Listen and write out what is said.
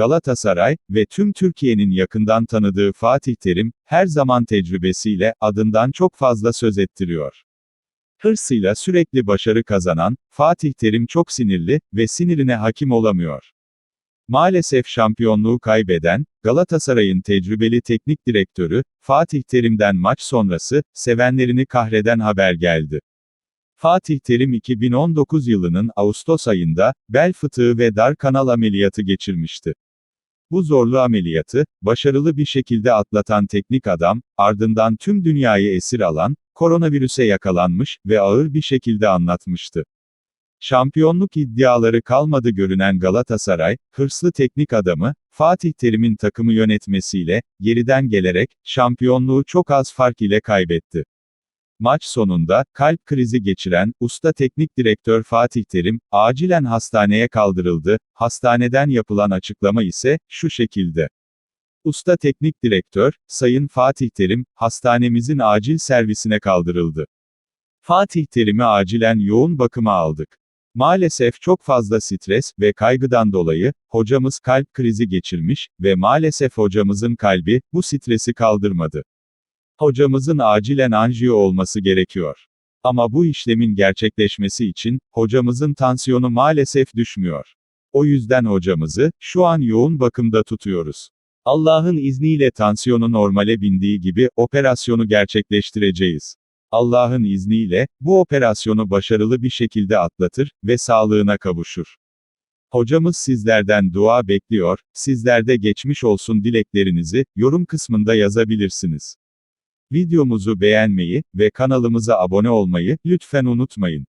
Galatasaray ve tüm Türkiye'nin yakından tanıdığı Fatih Terim, her zaman tecrübesiyle, adından çok fazla söz ettiriyor. Hırsıyla sürekli başarı kazanan, Fatih Terim çok sinirli ve sinirine hakim olamıyor. Maalesef şampiyonluğu kaybeden, Galatasaray'ın tecrübeli teknik direktörü, Fatih Terim'den maç sonrası, sevenlerini kahreden haber geldi. Fatih Terim 2019 yılının Ağustos ayında, bel fıtığı ve dar kanal ameliyatı geçirmişti. Bu zorlu ameliyatı, başarılı bir şekilde atlatan teknik adam, ardından tüm dünyayı esir alan, koronavirüse yakalanmış ve ağır bir şekilde anlatmıştı. Şampiyonluk iddiaları kalmadı görünen Galatasaray, hırslı teknik adamı, Fatih Terim'in takımı yönetmesiyle, geriden gelerek, şampiyonluğu çok az fark ile kaybetti. Maç sonunda, kalp krizi geçiren, usta teknik direktör Fatih Terim, acilen hastaneye kaldırıldı, hastaneden yapılan açıklama ise, şu şekilde. Usta teknik direktör, Sayın Fatih Terim, hastanemizin acil servisine kaldırıldı. Fatih Terim'i acilen yoğun bakıma aldık. Maalesef çok fazla stres ve kaygıdan dolayı, hocamız kalp krizi geçirmiş ve maalesef hocamızın kalbi, bu stresi kaldırmadı. Hocamızın acilen anjiyo olması gerekiyor. Ama bu işlemin gerçekleşmesi için, hocamızın tansiyonu maalesef düşmüyor. O yüzden hocamızı, şu an yoğun bakımda tutuyoruz. Allah'ın izniyle tansiyonu normale bindiği gibi, operasyonu gerçekleştireceğiz. Allah'ın izniyle, bu operasyonu başarılı bir şekilde atlatır ve sağlığına kavuşur. Hocamız sizlerden dua bekliyor, sizler de geçmiş olsun dileklerinizi, yorum kısmında yazabilirsiniz. Videomuzu beğenmeyi ve kanalımıza abone olmayı, lütfen unutmayın.